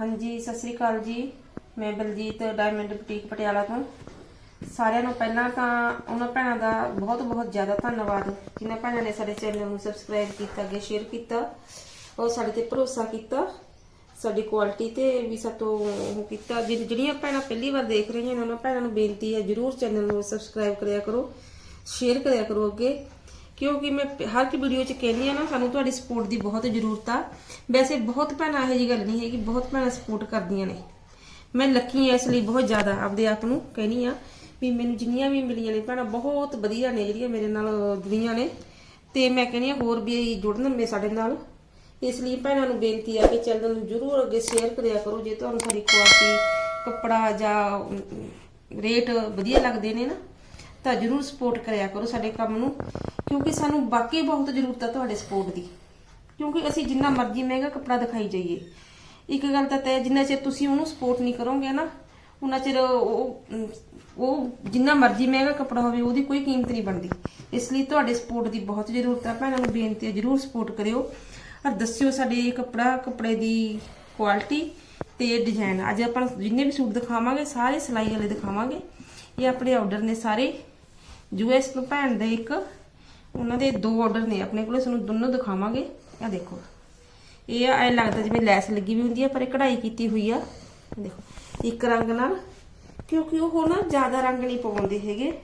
ਹਾਂਜੀ, ਸਤਿ ਸ੍ਰੀ ਅਕਾਲ ਜੀ। ਮੈਂ ਬਲਜੀਤ ਡਾਇਮੰਡ ਬੁਟੀਕ ਪਟਿਆਲਾ ਤੋਂ। ਸਾਰਿਆਂ ਨੂੰ ਪਹਿਲਾਂ ਤਾਂ ਉਹਨਾਂ ਭੈਣਾਂ ਦਾ ਬਹੁਤ ਬਹੁਤ ਜ਼ਿਆਦਾ ਧੰਨਵਾਦ, ਜਿਨ੍ਹਾਂ ਭੈਣਾਂ ਨੇ ਸਾਡੇ ਚੈਨਲ ਨੂੰ ਸਬਸਕ੍ਰਾਈਬ ਕੀਤਾ, ਅੱਗੇ ਸ਼ੇਅਰ ਕੀਤਾ ਔਰ ਸਾਡੇ ਤੇ ਭਰੋਸਾ ਕੀਤਾ, ਸਾਡੀ ਕੁਆਲਿਟੀ ਤੇ ਵੀ ਸਾਤੋਂ ਉਹ ਕੀਤਾ। ਜਿ- ਜਿਹੜੀਆਂ ਭੈਣਾਂ ਪਹਿਲੀ ਵਾਰ ਦੇਖ ਰਹੀਆਂ ਨੇ, ਉਹਨਾਂ ਭੈਣਾਂ ਨੂੰ ਬੇਨਤੀ ਹੈ, ਜਰੂਰ ਚੈਨਲ ਨੂੰ ਸਬਸਕ੍ਰਾਈਬ ਕਰਿਆ ਕਰੋ, ਸ਼ੇਅਰ ਕਰਿਆ ਕਰੋ ਅੱਗੇ। ਕਿਉਂਕਿ ਮੈਂ ਹਰ ਇੱਕ ਵੀਡੀਓ 'ਚ ਕਹਿੰਦੀ ਆ ਨਾ, ਸਾਨੂੰ ਤੁਹਾਡੀ ਸਪੋਰਟ ਦੀ ਬਹੁਤ ਜ਼ਰੂਰਤ ਆ। ਵੈਸੇ ਬਹੁਤ ਭੈਣਾਂ ਇਹੋ ਜਿਹੀ ਗੱਲ ਨਹੀਂ ਹੈਗੀ, ਬਹੁਤ ਭੈਣਾਂ ਸਪੋਰਟ ਕਰਦੀਆਂ ਨੇ। ਮੈਂ ਲੱਕੀ ਐ ਇਸ ਲਈ ਬਹੁਤ ਜ਼ਿਆਦਾ ਆਪਦੇ ਆਪ ਨੂੰ ਕਹਿੰਦੀ ਆ ਵੀ ਮੈਨੂੰ ਜਿੰਨੀਆਂ ਵੀ ਮਿਲੀਆਂ ਨੇ, ਭੈਣਾਂ ਬਹੁਤ ਵਧੀਆ ਨੇ ਜਿਹੜੀਆਂ ਮੇਰੇ ਨਾਲ ਜੁੜੀਆਂ ਨੇ। ਤੇ ਮੈਂ ਕਹਿੰਦੀ ਆ, ਹੋਰ ਵੀ ਜੁੜਨ ਮੇ ਸਾਡੇ ਨਾਲ। ਇਸ ਲਈ ਭੈਣਾਂ ਨੂੰ ਬੇਨਤੀ ਆ ਕਿ ਚੈਨਲ ਨੂੰ ਜਰੂਰ ਅੱਗੇ ਸ਼ੇਅਰ ਕਰਿਆ ਕਰੋ, ਜੇ ਤੁਹਾਨੂੰ ਸਾਡੀ ਕੁਆਲਿਟੀ ਕੱਪੜਾ ਜਾਂ ਰੇਟ ਵਧੀਆ ਲੱਗਦੇ ਨੇ ਨਾ। ਤਾਂ ਜਰੂਰ ਸਪੋਰਟ ਕਰਿਆ ਕਰੋ ਸਾਡੇ ਕੰਮ ਨੂੰ, ਕਿਉਂਕਿ ਸਾਨੂੰ ਬਾਕੀ ਬਹੁਤ ਜ਼ਰੂਰਤ ਹੈ ਤੁਹਾਡੇ ਸਪੋਰਟ ਦੀ। ਕਿਉਂਕਿ ਅਸੀਂ ਜਿੰਨਾ ਮਰਜ਼ੀ ਮਹਿੰਗਾ ਕੱਪੜਾ ਦਿਖਾਈ ਜਾਈਏ। ਇੱਕ ਗੱਲ ਤਾਂ ਤੈ ਜਿੰਨਾ ਚਿਰ ਤੁਸੀਂ ਉਹਨੂੰ ਸਪੋਰਟ ਨਹੀਂ ਕਰੋਗੇ ਨਾ ਉਹਨਾਂ ਚਿਰ ਉਹ ਉਹ ਜਿੰਨਾ ਮਰਜ਼ੀ ਮਹਿੰਗਾ ਕੱਪੜਾ ਹੋਵੇ, ਉਹਦੀ ਕੋਈ ਕੀਮਤ ਨਹੀਂ ਬਣਦੀ। ਇਸ ਲਈ ਤੁਹਾਡੇ ਸਪੋਰਟ ਦੀ ਬਹੁਤ ਜ਼ਰੂਰਤ ਹੈ ਭੈਣਾਂ ਨੂੰ ਬੇਨਤੀ ਹੈ, ਜਰੂਰ ਸਪੋਰਟ ਕਰਿਓ। ਔਰ ਦੱਸਿਓ ਸਾਡੇ ਕੱਪੜਾ, ਕੱਪੜੇ ਦੀ ਕੁਆਲਿਟੀ ਤੇ ਡਿਜ਼ਾਈਨ ਅੱਜ ਆਪਾਂ ਜਿੰਨੇ ਵੀ ਸੂਟ ਦਿਖਾਵਾਂਗੇ, ਸਾਰੇ ਸਿਲਾਈ ਵਾਲੇ ਦਿਖਾਵਾਂਗੇ। ਇਹ ਆਪਣੇ ਆਰਡਰ ਨੇ ਸਾਰੇ। ਯੂਐਸ ਤੋਂ ਭੈਣ ਦੇ ਇੱਕ, ਉਹਨਾਂ ਦੇ ਦੋ ਆਰਡਰ ਨੇ। ਆਪਣੇ ਕੋਲੇ ਤੁਹਾਨੂੰ ਦੋਨੋਂ ਦਿਖਾਵਾਂਗੇ। ਆ ਦੇਖੋ। ਇਹ ਐ ਲੱਗਦਾ ਜਿਵੇਂ ਲੈਸ ਲੱਗੀ ਵੀ ਹੁੰਦੀ ਆ, ਪਰ ਇਹ ਕਢਾਈ ਕੀਤੀ ਹੋਈ ਆ। ਦੇਖੋ, ਇੱਕ ਰੰਗ ਨਾਲ, ਕਿਉਂਕਿ ਉਹ ਨਾ ਜ਼ਿਆਦਾ ਰੰਗ ਨਹੀਂ ਪਵਾਉਂਦੇ ਹੈਗੇ।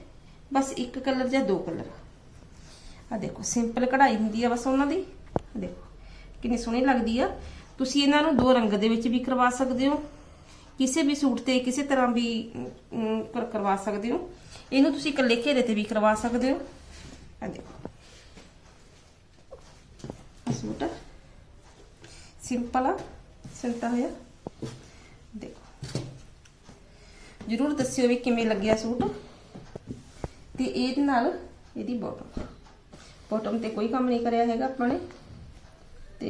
ਬਸ ਇੱਕ ਕਲਰ ਜਾਂ ਦੋ ਕਲਰ। ਆ ਦੇਖੋ, ਸਿੰਪਲ ਕਢਾਈ ਹੁੰਦੀ ਆ ਬਸ ਉਹਨਾਂ ਦੀ। ਦੇਖੋ, ਕਿੰਨੀ ਸੋਹਣੀ ਲੱਗਦੀ ਆ। ਤੁਸੀਂ ਇਹਨਾਂ ਨੂੰ ਦੋ ਰੰਗ ਦੇ ਵਿੱਚ ਵੀ ਕਰਵਾ ਸਕਦੇ ਹੋ। ਕਿਸੇ ਵੀ ਸੂਟ ਤੇ ਕਿਸੇ ਤਰ੍ਹਾਂ ਵੀ ਕਰਵਾ ਸਕਦੇ ਹੋ। ਇਹਨੂੰ ਤੁਸੀਂ ਇਕੱਲੇ ਘੇਰੇ ਤੇ ਵੀ ਕਰਵਾ ਸਕਦੇ ਹੋ। ਆ ਦੇਖੋ। ਆ ਸੂਟ ਸਿੰਪਲ ਆ। ਸਿੰਤਾ ਹੋਇਆ। ਦੇਖੋ। ਜਰੂਰ ਦੱਸਿਓ ਵੀ ਕਿਵੇਂ ਲੱਗਿਆ ਸੂਟ। ਤੇ ਇਹਦੇ ਨਾਲ ਇਹਦੀ ਬਾਟਮ ਬਾਟਮ ਤੇ ਕੋਈ ਕੰਮ ਨਹੀਂ ਕਰਿਆ ਹੈਗਾ ਆਪਾਂ ਨੇ। ਤੇ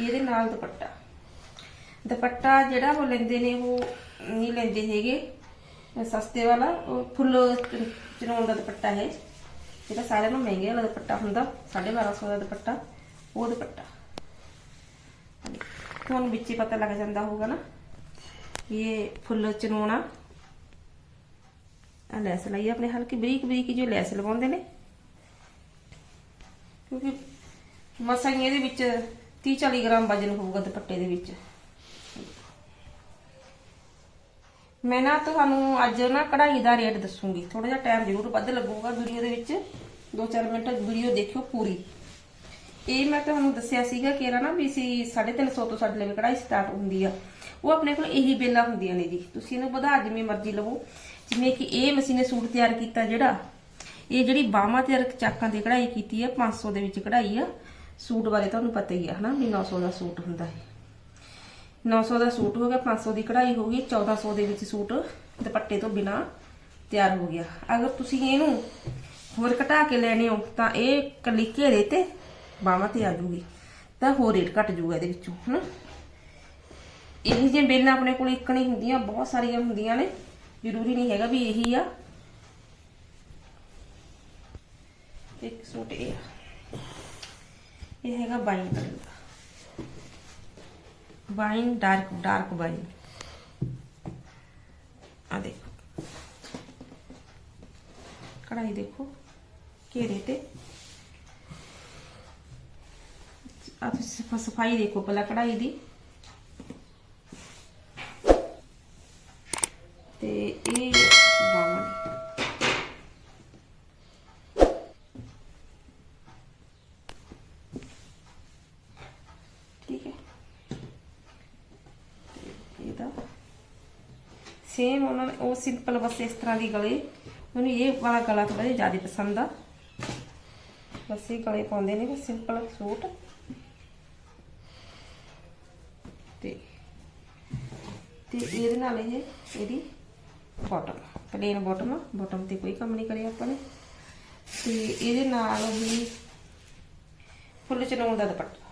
ਇਹਦੇ ਨਾਲ ਦੁਪੱਟਾ। ਦੁਪੱਟਾ ਜਿਹੜਾ ਉਹ ਲੈਂਦੇ ਨੇ, ਉਹ ਨਹੀਂ ਲੈਂਦੇ ਹੈਗੇ। ਸਸਤੇ ਵਾਲਾ, ਉਹ ਫੁੱਲ ਚਨਾਉਣ ਦਾ ਦੁਪੱਟਾ ਹੈ। ਜਿਹੜਾ ਸਾਰਿਆਂ ਨੂੰ ਮਹਿੰਗੇ ਵਾਲਾ ਦੁਪੱਟਾ ਹੁੰਦਾ 1250 ਦਾ ਦੁਪੱਟਾ, ਉਹ ਦੁਪੱਟਾ। ਤੁਹਾਨੂੰ ਵਿੱਚ ਹੀ ਪਤਾ ਲੱਗ ਜਾਂਦਾ ਹੋਊਗਾ ਨਾ ਇਹ ਫੁੱਲ ਚਨਾਉਣਾ ਆ ਲੈਸ ਲਈ ਆਪਣੇ ਹਲਕੀ ਬਰੀਕ ਬਰੀਕ ਜੋ ਲੈਸ ਲਵਾਉਂਦੇ ਨੇ। ਕਿਉਂਕਿ ਮਸਾਂ ਇਹਦੇ ਵਿੱਚ 30 40 ਗ੍ਰਾਮ ਵਜਨ ਹੋਊਗਾ ਦੁਪੱਟੇ ਦੇ ਵਿੱਚ। ਮੈਂ ਨਾ ਤੁਹਾਨੂੰ ਅੱਜ ਨਾ ਕਢਾਈ ਦਾ ਰੇਟ ਦੱਸੂਗੀ। ਥੋੜਾ ਜਿਹਾ ਟਾਈਮ ਜ਼ਰੂਰ ਵੱਧ ਲੱਗੂਗਾ ਵੀਡੀਓ ਦੇ ਵਿੱਚ। 2-4 ਮਿੰਟ ਵੀਡੀਓ ਦੇਖਿਓ ਪੂਰੀ। ਇਹ ਮੈਂ ਤੁਹਾਨੂੰ ਦੱਸਿਆ ਸੀਗਾ ਕਿ ਇਹਦਾ ਨਾ ਵੀ ਸੀ 350 ਤੋਂ ਸਾਡੇ ਲਈ ਕਢਾਈ ਸਟਾਰਟ ਹੁੰਦੀ ਆ। ਉਹ ਆਪਣੇ ਕੋਲ ਇਹੀ ਬੇਲਾ ਹੁੰਦੀਆਂ ਨੇ ਜੀ। ਤੁਸੀਂ ਇਹਨੂੰ ਵਧਾ ਜਿਵੇਂ ਮਰਜ਼ੀ ਲਵੋ। ਜਿਵੇਂ ਕਿ ਇਹ ਮਸੀਨੇ ਸੂਟ ਤਿਆਰ ਕੀਤਾ ਜਿਹੜਾ, ਇਹ ਜਿਹੜੀ ਬਾਹਾਂ ਤੇ ਚਾਕਾਂ ਦੀ ਕਢਾਈ ਕੀਤੀ ਹੈ 500 ਦੇ ਵਿੱਚ ਕਢਾਈ ਆ। ਸੂਟ ਬਾਰੇ ਤੁਹਾਨੂੰ ਪਤਾ ਹੀ ਆ, ਹਨਾ, ਵੀ 900 ਦਾ ਸੂਟ ਹੁੰਦਾ ਹੈ। 900 ਦਾ ਸੂਟ ਹੋ ਗਿਆ 500 ਦੀ ਕਢਾਈ ਹੋ ਗਈ 1400 ਦੇ ਵਿੱਚ ਸੂਟ ਦੁਪੱਟੇ ਤੋਂ ਬਿਨਾ ਤਿਆਰ ਹੋ ਗਿਆ। ਅਗਰ ਤੁਸੀਂ ਇਹਨੂੰ ਹੋਰ ਘਟਾ ਕੇ ਲੈਣੇ ਹੋ, ਤਾਂ ਇਹ ਕੱਲੀ ਘੇਰੇ ਤੇ ਬਾਹਾਂ ਤੇ ਆ ਜੂਗੀ। ਤਾਂ ਹੋਰ ਰੇਟ ਘਟ ਜੂਗਾ ਇਹਦੇ ਵਿੱਚੋਂ, ਹਨਾ? ਇਹ ਜਿਹੇ ਬੇਲਾਂ ਆਪਣੇ ਕੋਲ ਇੱਕ ਨਹੀਂ ਹੁੰਦੀਆਂ, ਬਹੁਤ ਸਾਰੀਆਂ ਹੁੰਦੀਆਂ ਨੇ। ਜ਼ਰੂਰੀ ਨਹੀਂ ਹੈਗਾ ਵੀ ਇਹੀ ਆ। ਇੱਕ ਸੂਟ ਇਹ ਆ। ਇਹ ਹੈਗਾ ਬਾਈ ਕਲਰ ਦਾ। ਵਾਈਨ ਡਾਰਕ ਡਾਰਕ ਵਾਈਨ ਆ ਦੇਖੋ ਕਢਾਈ ਦੇਖੋ ਘੇਰੇ ਤੇ ਆ ਤੁਸੀਂ ਸਫ਼ਾਈ ਦੇਖੋ ਪਹਿਲਾਂ ਕਢਾਈ ਦੀ ਤੇ ਇਹ ਬਾਵਾਂ ਠੀਕ ਹੈ ਇਹਦਾ ਸੇਮ ਉਹਨਾਂ ਨੇ, ਉਹ ਸਿੰਪਲ ਬਸ ਇਸ ਤਰ੍ਹਾਂ ਦੀ ਗਲੇ। ਮੈਨੂੰ ਇਹ ਵਾਲਾ ਗਲਾ ਥੋੜਾ ਜਿਹਾ ਜ਼ਿਆਦਾ ਪਸੰਦ ਆ। ਬਸ ਇਹ ਗਲੇ ਪਾਉਂਦੇ ਨੇ ਬਸ ਸਿੰਪਲ ਸੂਟ। ਤੇ ਤੇ ਇਹਦੇ ਨਾਲ ਇਹ, ਇਹਦੀ ਬਾਟਮ ਪਲੇਨ ਬਾਟਮ ਬਾਟਮ ਤੇ ਕੋਈ ਕੰਮ ਨਹੀਂ ਕਰਿਆ ਆਪਾਂ ਨੇ। ਤੇ ਇਹਦੇ ਨਾਲ ਹੀ ਫੁੱਲ ਚਨਾਉਣ ਦਾ ਦੁਪੱਟਾ।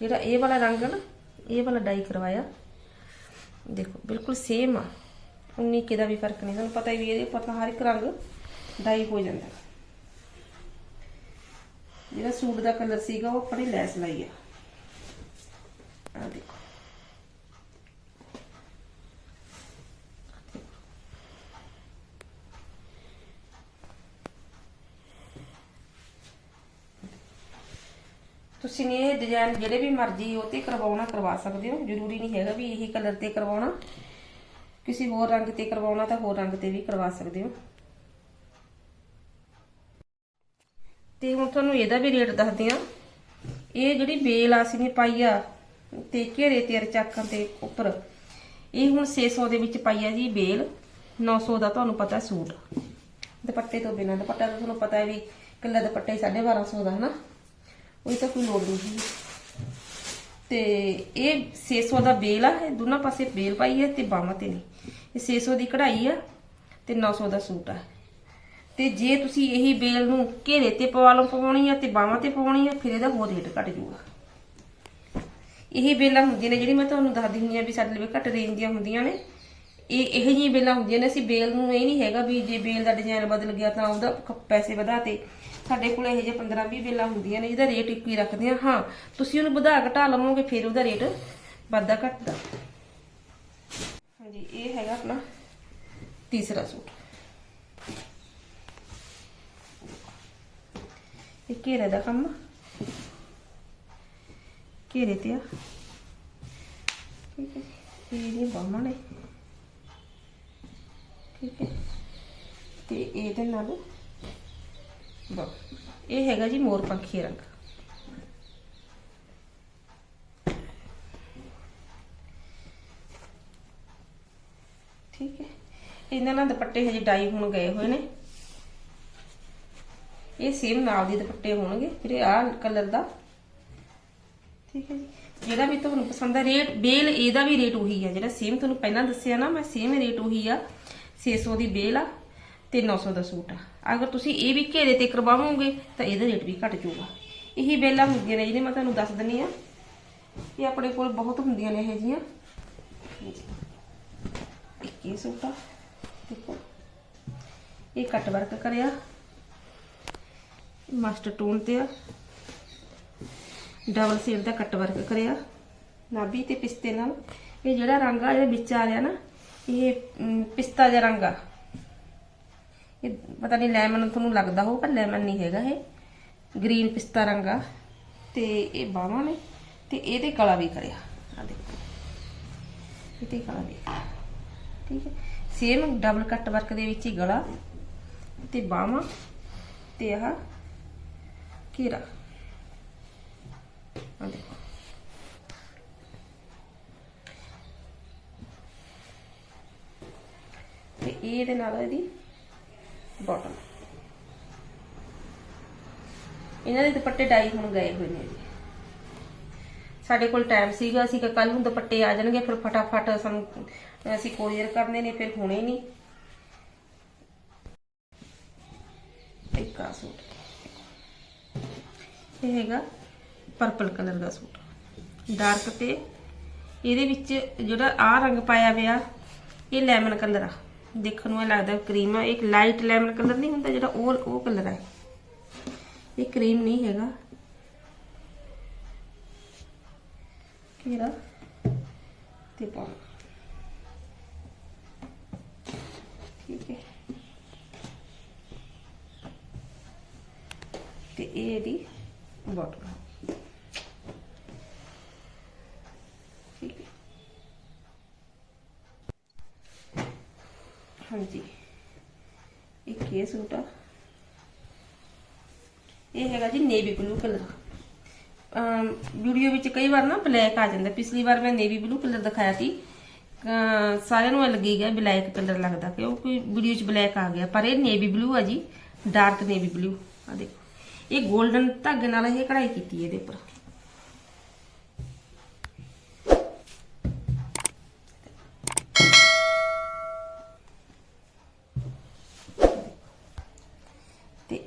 ਜਿਹੜਾ ਇਹ ਵਾਲਾ ਰੰਗ ਨਾ, ਇਹ ਵਾਲਾ ਡਾਈ ਕਰਵਾਇਆ। ਦੇਖੋ, ਬਿਲਕੁਲ ਸੇਮ ਆ। 19 ਕੇ ਦਾ ਵੀ ਫ਼ਰਕ ਨਹੀਂ, ਤੁਹਾਨੂੰ ਪਤਾ ਹੀ ਵੀ ਇਹਦੇ ਉੱਪਰ ਤਾਂ ਹਰ ਇੱਕ ਰੰਗ ਡਾਈ ਹੋ ਜਾਂਦਾ। ਜਿਹੜਾ ਸੂਟ ਦਾ ਕਲਰ ਸੀਗਾ, ਉਹ ਆਪਣੀ ਲੈਸ ਲਾਈ ਆ। ਤੁਸੀਂ ਨੇ ਇਹ ਡਿਜ਼ਾਈਨ ਜਿਹੜੇ ਵੀ ਮਰਜ਼ੀ ਉਹ ਤੇ ਕਰਵਾਉਣਾ, ਕਰਵਾ ਸਕਦੇ ਹੋ। ਜ਼ਰੂਰੀ ਨਹੀਂ ਹੈਗਾ ਵੀ ਇਹੀ ਕਲਰ ਤੇ ਕਰਵਾਉਣਾ। ਕਿਸੇ ਹੋਰ ਰੰਗ ਤੇ ਕਰਵਾਉਣਾ ਤਾਂ ਹੋਰ ਰੰਗ ਤੇ ਵੀ ਕਰਵਾ ਸਕਦੇ ਹੋ। ਤੇ ਹੁਣ ਤੁਹਾਨੂੰ ਇਹਦਾ ਵੀ ਰੇਟ ਦੱਸਦੀ ਆ ਇਹ ਜਿਹੜੀ ਬੇਲ ਆਸੀ ਨੇ ਪਾਈ ਆ ਤੇ ਘੇਰੇ ਤੇ ਰਚਾਕਾਂ ਤੇ ਉੱਪਰ। ਇਹ ਹੁਣ 600 ਦੇ ਵਿੱਚ ਪਾਈ ਆ ਜੀ ਬੇਲ। 900 ਦਾ ਤੁਹਾਨੂੰ ਪਤਾ ਸੂਟ। ਦੁਪੱਟੇ ਤੋਂ ਬਿਨਾਂ। ਦੁਪੱਟਾ ਤਾਂ ਤੁਹਾਨੂੰ ਪਤਾ ਹੈ ਵੀ ਕੱਲਾ ਦੁਪੱਟਾ ਹੀ 1250 ਦਾ, ਹਨਾ? ਉਹ ਤਾਂ ਕੋਈ ਲੋੜ ਨਹੀਂ ਤੇ ਇਹ 600 ਦਾ ਬੇਲ ਆ, ਇਹ ਦੋਨਾਂ ਪਾਸੇ ਬੇਲ ਪਾਈ ਹੈ ਤੇ ਬਾਹਾਂ ਤੇ ਨਹੀਂ। ਇਹ 600 ਦੀ ਕਢਾਈ ਆ ਤੇ 900 ਦਾ ਸੂਟ ਆ। ਤੇ ਜੇ ਤੁਸੀਂ ਇਹੀ ਬੇਲ ਨੂੰ ਘੇਰੇ ਤੇ ਪਵਾ ਲਓ, ਪਵਾਉਣੀ ਆ ਤੇ ਬਾਹਾਂ ਤੇ ਪਵਾਉਣੀ ਆ, ਫਿਰ ਇਹਦਾ ਹੋਰ ਰੇਟ ਘਟ ਜਾਊਗਾ। ਇਹ ਬੇਲਾਂ ਹੁੰਦੀਆਂ ਨੇ ਜਿਹੜੀ ਮੈਂ ਤੁਹਾਨੂੰ ਦੱਸਦੀ ਹੁੰਦੀ ਆ ਵੀ ਸਾਡੇ ਲਈ ਘੱਟ ਰੇਂਜ ਦੀਆਂ ਹੁੰਦੀਆਂ ਨੇ। ਇਹ ਇਹੋ ਜਿਹੀਆਂ ਬੇਲਾਂ ਹੁੰਦੀਆਂ ਨੇ, ਅਸੀਂ ਬੇਲ ਨੂੰ ਇਹ ਨਹੀਂ ਹੈਗਾ ਵੀ ਜੇ ਬੇਲ ਦਾ ਡਿਜ਼ਾਈਨ ਬਦਲ ਗਿਆ ਤਾਂ ਉਹਦਾ ਖ- ਪੈਸੇ ਵਧਾਤੇ ਸਾਡੇ ਕੋਲ ਇਹੋ ਜਿਹੇ 15 20 ਬੇਲਾਂ ਹੁੰਦੀਆਂ ਨੇ, ਜਿਹਦਾ ਰੇਟ ਇੱਕੋ ਹੀ ਰੱਖਦੇ ਆ ਹਾਂ, ਤੁਸੀਂ ਉਹਨੂੰ ਵਧਾ ਘਟਾ ਲਵੋਗੇ, ਫਿਰ ਉਹਦਾ ਰੇਟ ਵੱਧਦਾ ਘਟਦਾ। ਹਾਂਜੀ, ਇਹ ਹੈਗਾ ਆਪਣਾ ਤੀਸਰਾ ਸੂਟ। ਇਹ ਘੇਰੇ ਦਾ ਕੰਮ। ਘੇਰੇ ਤੇ ਆ। ਠੀਕ ਹੈ ਇਹ ਇਹਦੀਆਂ ਬਾਹਾਂ ਨੇ। ਠੀਕ ਹੈ। ਤੇ ਇਹਦੇ ਨਾਲ ਇਹ ਹੈਗਾ ਜੀ ਮੋਰ ਪੰਖੀ ਰੰਗ। ਠੀਕ ਹੈ। ਇਹਨਾਂ ਨਾਲ ਦੁਪੱਟੇ ਹਜੇ ਡਾਈ ਹੁਣ ਗਏ ਹੋਏ ਨੇ। ਇਹ ਸੇਮ ਨਾਲ ਦੇ ਦੁਪੱਟੇ ਹੋਣਗੇ। ਫਿਰ ਆਹ ਕਲਰ ਦਾ। ਠੀਕ ਹੈ ਜੀ। ਜਿਹੜਾ ਵੀ ਤੁਹਾਨੂੰ ਪਸੰਦ ਆ ਰੇਟ ਬੇਲ ਇਹਦਾ ਵੀ ਰੇਟ ਉਹੀ ਆ। ਜਿਹੜਾ ਸੇਮ ਤੁਹਾਨੂੰ ਪਹਿਲਾਂ ਦੱਸਿਆ ਨਾ, ਮੈਂ ਸੇਮ ਰੇਟ ਉਹੀ ਆ। 600 ਦੀ ਬੇਲ ਆ। ਤੇ 900 ਦਾ ਸੂਟ ਆ ਅਗਰ ਤੁਸੀਂ ਇਹ ਵੀ ਘੇਰੇ ਤੇ ਕਰਵਾਵੋਗੇ ਤਾਂ ਇਹਦਾ ਰੇਟ ਵੀ ਘਟ ਜਾਊਗਾ ਇਹੀ ਬੇਲਾਂ ਹੁੰਦੀਆਂ ਨੇ ਜਿਹੜੇ ਮੈਂ ਤੁਹਾਨੂੰ ਦੱਸ ਦਿੰਨੀ ਆ ਇਹ ਆਪਣੇ ਕੋਲ ਬਹੁਤ ਹੁੰਦੀਆਂ ਨੇ ਇਹ ਜੀਆਂ ਇੱਕ ਇਹ ਸੂਟ ਆ ਦੇਖੋ ਇਹ ਕੱਟ ਵਰਕ ਕਰਿਆ ਮਾਸਟਰ ਟੋਨ ਤੇ ਆ ਡਬਲ ਸੇਲ ਦਾ ਕੱਟ ਵਰਕ ਕਰਿਆ ਨਾਭੀ ਤੇ ਪਿਸਤੇ ਨਾਲ ਇਹ ਜਿਹੜਾ ਰੰਗ ਆ ਇਹਦੇ ਵਿੱਚ ਆ ਰਿਹਾ ਨਾ ਇਹ ਅਮ, ਪਿਸਤਾ ਜਿਹਾ ਰੰਗ ਆ ਇਹ ਪਤਾ ਨਹੀਂ ਲੈਮਨ ਤੁਹਾਨੂੰ ਲੱਗਦਾ ਹੋਊ, ਪਰ ਲੈਮਨ ਨਹੀਂ ਹੈਗਾ ਇਹ। ਗ੍ਰੀਨ ਪਿਸਤਾ ਰੰਗ। ਤੇ ਇਹ ਬਾਹਾਂ ਨੇ, ਤੇ ਇਹਦੇ ਕਲਾ ਵੀ ਕਰਿਆ। ਆ ਦੇਖੋ। ਇਹਦੇ ਗਲਾ ਵੀ ਠੀਕ ਹੈ। ਸੇਮ ਡਬਲ ਕੱਟ ਵਰਕ ਦੇ ਵਿੱਚ ਹੀ ਗਲਾ, ਤੇ ਬਾਹਾਂ, ਤੇ ਆਹ ਘੇਰਾ। ਆ ਦੇਖੋ। ਤੇ ਇਹਦੇ ਨਾਲ ਇਹਦੀ ਬਾਟਮ ਇਹਨਾਂ ਦੇ ਦੁਪੱਟੇ ਡਾਈ ਹੁਣ ਗਏ ਹੋਏ ਨੇ ਜੀ। ਸਾਡੇ ਕੋਲ ਟਾਈਮ ਸੀਗਾ, ਅਸੀਂ ਕਿ ਕੱਲ ਨੂੰ ਦੁਪੱਟੇ ਆ ਜਾਣਗੇ, ਫਿਰ ਫਟਾਫਟ ਸਾਨੂੰ, ਅਸੀਂ ਕੋਰੀਅਰ ਕਰਨੇ ਨੇ, ਫਿਰ ਹੁਣੇ ਨਹੀਂ। ਇੱਕ ਆ ਸੂਟ। ਇਹ ਹੈਗਾ ਪਰਪਲ ਕਲਰ ਦਾ ਸੂਟ। ਡਾਰਕ ਤੇ, ਇਹਦੇ ਵਿੱਚ ਜਿਹੜਾ ਆ ਰੰਗ ਪਾਇਆ ਹੋਇਆ, ਇਹ ਲੈਮਨ ਕਲਰ ਆ। ਦੇਖਣ ਨੂੰ ਇਹ ਲੱਗਦਾ ਕਰੀਮ ਆ। ਇੱਕ ਲਾਈਟ ਲੈਮਨ ਕਲਰ ਨਹੀਂ ਹੁੰਦਾ ਜਿਹੜਾ ਉਹ ਉਹ ਕਲਰ ਹੈ ਇਹ ਕਰੀਮ ਨਹੀਂ ਹੈਗਾ। ਕਿਹੜਾ? ਤੇ ਪਾ ਠੀਕ ਹੈ। ਤੇ ਇਹ ਇਹਦੀ ਬੋਟਲ ਹਾਂਜੀ। ਇੱਕ ਇਹ ਸੂਟ ਆ? ਇਹ ਹੈਗਾ ਜੀ ਨੇਵੀ ਬਲੂ ਕਲਰ ਵੀਡੀਓ ਵਿੱਚ ਕਈ ਵਾਰ ਨਾ ਬਲੈਕ ਆ ਜਾਂਦਾ। ਪਿਛਲੀ ਵਾਰ ਮੈਂ ਨੇਵੀ ਬਲੂ ਕਲਰ ਦਿਖਾਇਆ ਸੀ। ਸਾਰਿਆਂ ਨੂੰ ਇਹ ਲੱਗੀ ਗਿਆ ਬਲੈਕ ਕਲਰ ਲੱਗਦਾ, ਕਿਉਂਕਿ ਵੀਡੀਓ 'ਚ ਬਲੈਕ ਆ ਗਿਆ। ਪਰ ਇਹ ਨੇਵੀ ਬਲੂ ਆ ਜੀ ਡਾਰਕ ਨੇਵੀ ਬਲੂ ਆ ਦੇਖੋ। ਇਹ 골ਡਨ ਧਾਗੇ ਨਾਲ ਇਹ ਕਢਾਈ ਕੀਤੀ ਹੈ ਇਹਦੇ ਉੱਪਰ।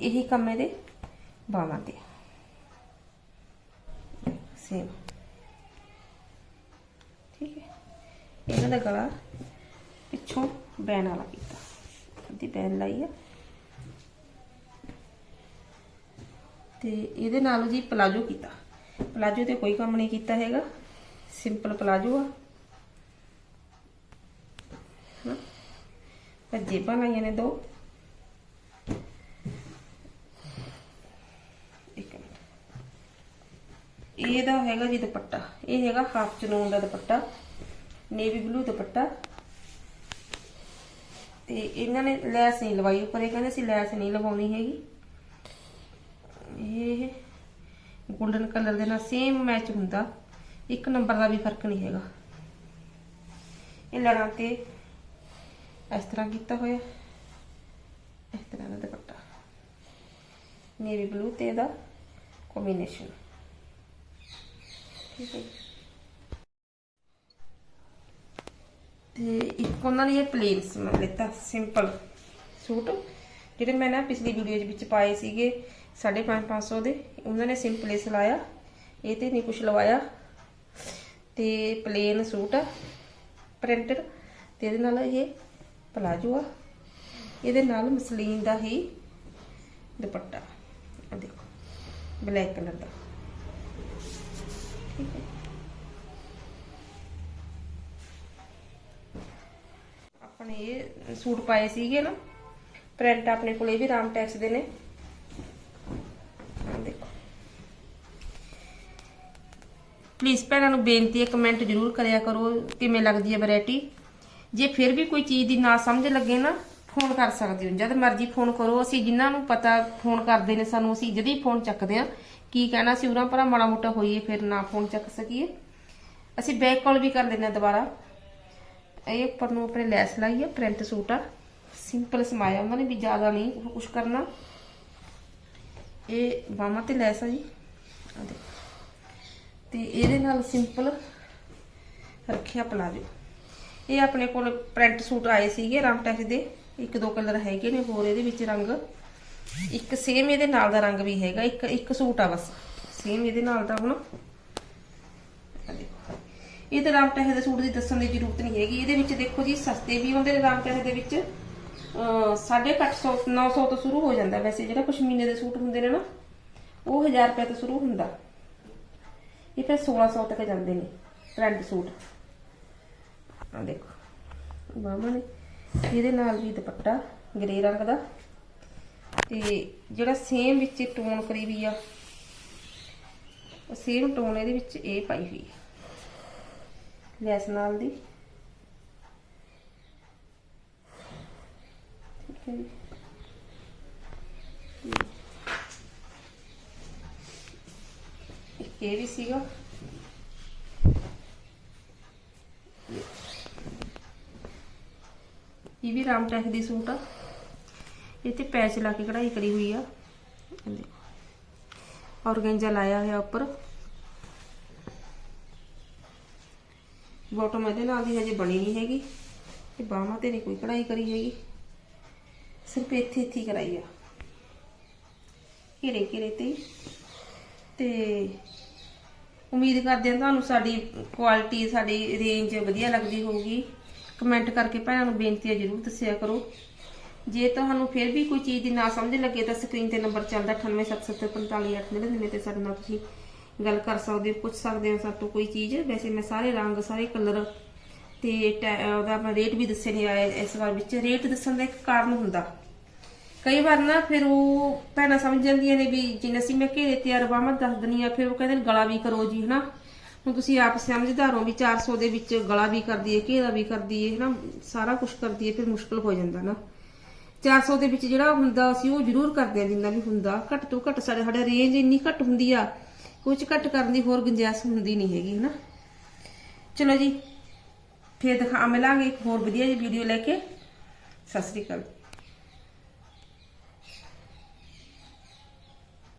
ਇਹੀ ਕੰਮ ਇਹਦੇ ਬਾਵਾਂ ਤੇ। ਸੇਮ ਠੀਕ ਹੈ। ਇਹਨਾਂ ਦਾ ਗਲਾ ਪਿੱਛੋਂ ਬੈਨ ਵਾਲਾ ਕੀਤਾ। ਅੱਧੀ ਬੈਨ ਲਾਈ ਆ। ਤੇ ਇਹਦੇ ਨਾਲ ਜੀ ਪਲਾਜੋ ਕੀਤਾ। ਪਲਾਜੋ ਤੇ ਕੋਈ ਕੰਮ ਨਹੀਂ ਕੀਤਾ ਹੈਗਾ। ਸਿੰਪਲ ਪਲਾਜੋ ਆ। ਹਾਂ ਜੇਬਾਂ ਲਾਈਆਂ ਨੇ ਦੋ ਇੱਕ ਮਿੰਟ ਇਹਦਾ ਹੈਗਾ ਜੀ ਦੁਪੱਟਾ। ਇਹ ਹੈਗਾ ਹਾਫ ਚਨੂਨ ਦਾ ਦੁਪੱਟਾ ਨੇਵੀ ਬਲੂ ਦੁਪੱਟਾ। ਤੇ ਇਹਨਾਂ ਨੇ ਲੈਸ ਨਹੀਂ ਲਵਾਈ ਉੱਪਰ, ਇਹ ਕਹਿੰਦੇ ਸੀ ਲੈਸ ਨਹੀਂ ਲਵਾਉਣੀ ਹੈਗੀ। ਇਹ ਗੋਲਡਨ ਕਲਰ ਦੇ ਨਾਲ ਸੇਮ ਮੈਚ ਹੁੰਦਾ, ਇੱਕ ਨੰਬਰ ਦਾ ਵੀ ਫ਼ਰਕ ਨਹੀਂ ਹੈਗਾ। ਇਹ ਲੜਾਂ ਤੇ ਇਸ ਤਰ੍ਹਾਂ ਕੀਤਾ ਹੋਇਆ, ਇਸ ਤਰ੍ਹਾਂ ਦਾ ਦੁਪੱਟਾ। ਨੇਵੀ ਬਲੂ ਤੇ ਇਹਦਾ ਕੰਬੀਨੇਸ਼ਨ ਤੇ ਇੱਕ ਉਹਨਾਂ ਨੇ ਇਹ ਪਲੇਨ ਸਮਝ ਲਿੱਤਾ ਸਿੰਪਲ ਸੂਟ, ਜਿਹੜੇ ਮੈਂ ਨਾ ਪਿਛਲੀ ਵੀਡੀਓ ਦੇ ਵਿੱਚ ਪਾਏ ਸੀਗੇ 550 ਦੇ, ਉਹਨਾਂ ਨੇ ਸਿੰਪਲ ਹੀ ਸਿਲਾਇਆ, ਇਹ ਤੇ ਨਹੀਂ ਕੁਝ ਲਵਾਇਆ। ਤੇ ਪਲੇਨ ਸੂਟ ਆ ਪ੍ਰਿੰਟਡ ਤੇ ਇਹਦੇ ਨਾਲ ਇਹ ਪਲਾਜੋ ਆ। ਇਹਦੇ ਨਾਲ ਮਸਲੀਨ ਦਾ ਹੀ ਦੁਪੱਟਾ ਆ ਦੇਖੋ ਬਲੈਕ ਕਲਰ ਦਾ। ਆਪਣੇ ਇਹ ਸੂਟ ਪਾਏ ਸੀਗੇ ਨਾ ਪ੍ਰਿੰਟ ਆਪਣੇ ਕੋਲ ਇਹ ਵੀ ਰਾਮ ਟੈਕਸ ਦੇ ਨੇ। ਦੇਖੋ। ਪਲੀਜ਼ ਭੈਣਾਂ ਨੂੰ ਬੇਨਤੀ ਹੈ ਕਮੈਂਟ ਜ਼ਰੂਰ ਕਰਿਆ ਕਰੋ, ਕਿਵੇਂ ਲੱਗਦੀ ਹੈ ਵੈਰਾਈਟੀ ਜੇ ਫਿਰ ਵੀ ਕੋਈ ਚੀਜ਼ ਦੀ ਨਾ ਸਮਝ ਲੱਗੇ ਨਾ ਫੋਨ ਕਰ ਸਕਦੇ ਹੋ। ਜਦ ਮਰਜ਼ੀ ਫੋਨ ਕਰੋ, ਅਸੀਂ ਜਿਨ੍ਹਾਂ ਨੂੰ ਪਤਾ ਫੋਨ ਕਰਦੇ ਨੇ, ਸਾਨੂੰ ਅਸੀਂ ਜਦ ਹੀ ਫੋਨ ਚੱਕਦੇ ਆ ਕੀ ਕਹਿਣਾ ਸੀ ਉਰਾਂ ਪਰਾਂ ਮਾੜਾ ਮੋਟਾ ਹੋਈਏ, ਫਿਰ ਨਾ ਫੋਨ ਚੱਕ ਸਕੀਏ। ਅਸੀਂ ਬੈਕ ਕਾਲ ਵੀ ਕਰ ਲੈਂਦੇ ਦੁਬਾਰਾ। ਇਹ ਉੱਪਰ ਨੂੰ ਆਪਣੇ ਲੈਸ ਲਾਈ ਹੈ ਪ੍ਰਿੰਟ ਸੂਟ ਆ। ਸਿੰਪਲ ਸਮਾਇਆ ਉਹਨਾਂ ਨੇ ਵੀ ਜ਼ਿਆਦਾ ਨਹੀਂ ਕੁਝ ਕਰਨਾ। ਇਹ ਬਾਹਾਂ ਤੇ ਲੈਸ ਆ ਜੀ। ਆ ਤੇ ਇਹਦੇ ਨਾਲ ਸਿੰਪਲ ਰੱਖਿਆ ਪਲਾਜੋ। ਇਹ ਆਪਣੇ ਕੋਲ ਪ੍ਰਿੰਟ ਸੂਟ ਆਏ ਸੀਗੇ ਰਾਮਟੈਕ ਦੇ। ਇੱਕ ਦੋ ਕਲਰ ਹੈਗੇ ਨੇ, ਹੋਰ ਇਹਦੇ ਵਿੱਚ ਰੰਗ। ਇੱਕ ਸੇਮ ਇਹਦੇ ਨਾਲ ਦਾ ਰੰਗ ਵੀ ਹੈਗਾ। ਇੱਕ ਇੱਕ ਸੂਟ ਆ ਬਸ। ਸੇਮ ਇਹਦੇ ਨਾਲ ਦਾ ਹੁਣ। ਦੇਖੋ। ਇਹ ਤੇ ਰਾਮ ਰਾਮਟੈਕ ਦੇ ਸੂਟ ਦੀ ਦੱਸਣ ਦੀ ਜ਼ਰੂਰਤ ਨਹੀਂ ਹੈਗੀ। ਇਹਦੇ ਵਿੱਚ ਦੇਖੋ ਜੀ, ਸਸਤੇ ਵੀ ਆਉਂਦੇ ਨੇ ਰਾਮਟੈਕ ਦੇ ਵਿੱਚ। 850 900 ਤੋਂ ਸ਼ੁਰੂ ਹੋ ਜਾਂਦਾ ਵੈਸੇ ਜਿਹੜਾ ਪਸ਼ਮੀਨੇ ਦੇ ਸੂਟ ਹੁੰਦੇ ਨੇ ਨਾ, ਉਹ 1000 ਰੁਪਏ ਤੋਂ ਸ਼ੁਰੂ ਹੁੰਦਾ। ਇਹ ਫਿਰ 1600 ਤੱਕ ਜਾਂਦੇ ਨੇ ਪ੍ਰਿੰਟ ਸੂਟ। ਆ ਦੇਖੋ ਬਾਹਾਂ ਨੇ। ਇਹਦੇ ਨਾਲ ਵੀ ਦੁਪੱਟਾ ਗ੍ਰੇ ਰੰਗ ਦਾ। ਤੇ ਜਿਹੜਾ ਸੇਮ ਵਿੱਚ ਟੋਨ ਕਰੀ ਵੀ ਆ ਸੇਮ ਟੋਨ ਇਹਦੇ ਵਿੱਚ ਇਹ ਪਾਈ ਹੋਈ ਆ। ਲੈਸ ਨਾਲ ਦੀ। ਠੀਕ ਹੈ ਇੱਕ ਇਹ ਵੀ ਸੀਗਾ। ਇਹ ਵੀ ਰਾਮਟੈਕ ਦੀ ਸੂਟ ਆ। ਇੱਥੇ ਤੇ ਪੈਚ ਲਾ ਕੇ ਕਢਾਈ ਕਰੀ ਹੋਈ ਆ। ਇਹ ਔਰਗੈਂਜਾ ਲਾਇਆ ਹੋਇਆ ਉੱਪਰ। ਬਾਟਮ ਇਹਦੇ ਨਾਲ ਦੀ ਹਜੇ ਬਣੀ ਨਹੀਂ ਹੈਗੀ ਤੇ ਬਾਹਾਂ ਤੇ ਨਹੀਂ ਕੋਈ ਕਢਾਈ ਕਰੀ ਹੈਗੀ। ਸਿਰਫ ਇੱਥੇ ਇੱਥੇ ਕਰਾਈ ਆ। ਘੇਰੇ ਘੇਰੇ ਤੇ। ਤੇ ਉਮੀਦ ਕਰਦੇ ਹਾਂ ਤੁਹਾਨੂੰ ਸਾਡੀ ਕੁਆਲਿਟੀ ਸਾਡੀ ਰੇਂਜ ਵਧੀਆ ਲੱਗਦੀ ਹੋਊਗੀ। ਕਮੈਂਟ ਕਰਕੇ ਭੈਣਾਂ ਨੂੰ ਬੇਨਤੀ ਹੈ ਜਰੂਰ ਦੱਸਿਆ ਕਰੋ। ਜੇ ਤੁਹਾਨੂੰ ਫਿਰ ਵੀ ਕੋਈ ਚੀਜ਼ ਦੀ ਨਾ ਸਮਝ ਲੱਗੇ ਤਾਂ ਸਕਰੀਨ ਤੇ ਨੰਬਰ ਚੱਲਦਾ 9877455899 ਤੇ ਸਾਡੇ ਨਾਲ ਤੁਸੀਂ ਗੱਲ ਕਰ ਸਕਦੇ ਹੋ ਪੁੱਛ ਸਕਦੇ ਹੋ ਸਾਡੇ ਤੋਂ ਕੋਈ ਚੀਜ਼। ਵੈਸੇ ਮੈਂ ਸਾਰੇ ਰੰਗ, ਸਾਰੇ ਕਲਰ ਤੇ ਉਹਦਾ ਆਪਾਂ ਰੇਟ ਵੀ ਦੱਸੇ ਨਹੀਂ ਆਏ ਇਸ ਵਾਰ ਵਿੱਚ। ਰੇਟ ਦੱਸਣ ਦਾ ਇੱਕ ਕਾਰਨ ਹੁੰਦਾ। ਕਈ ਵਾਰ ਨਾ ਫਿਰ ਉਹ ਭੈਣਾਂ ਸਮਝ ਜਾਂਦੀਆਂ ਨੇ ਵੀ ਜਿਵੇਂ ਅਸੀਂ ਮੈਂ ਘੇਰੇ ਤੇ ਅਰਬਾਮਾ ਦੱਸ ਦਨੀ ਆ ਫਿਰ ਉਹ ਕਹਿੰਦੇ ਨੇ, ਗਲਾ ਵੀ ਕਰੋ ਜੀ, ਹਨਾ। ਹੁਣ ਤੁਸੀਂ ਆਪ ਸਮਝਦਾਰ ਹੋ ਵੀ 400 ਦੇ ਵਿੱਚ ਗਲਾ ਵੀ ਕਰਦੀ ਹੈ ਘੇਰਾ ਵੀ ਕਰਦੀ ਹੈ ਹਨਾ। ਸਾਰਾ ਕੁਝ ਕਰਦੀ ਹੈ ਫਿਰ ਮੁਸ਼ਕਲ ਹੋ ਜਾਂਦਾ ਨਾ। 400 ਦੇ ਵਿੱਚ ਜਿਹੜਾ ਹੁੰਦਾ, ਅਸੀਂ ਉਹ ਜ਼ਰੂਰ ਕਰਦੇ ਆ ਜਿੰਨਾ ਵੀ ਹੁੰਦਾ। ਘੱਟ ਤੋਂ ਘੱਟ ਸਾਡੇ, ਸਾਡਾ ਰੇਂਜ ਇੰਨੀ ਘੱਟ ਹੁੰਦੀ ਆ। ਕੁਝ ਘੱਟ ਕਰਨ ਦੀ ਹੋਰ ਗੁੰਜਾਇਸ਼ ਹੁੰਦੀ ਨਹੀਂ ਹੈਗੀ, ਹਨਾ? ਚਲੋ ਜੀ, ਫੇਰ ਦਿਖਾ, ਮਿਲਾਂਗੇ ਇੱਕ ਹੋਰ ਵਧੀਆ ਜਿਹੀ ਵੀਡੀਓ ਲੈ ਕੇ। ਸਤਿ ਸ੍ਰੀ ਅਕਾਲ।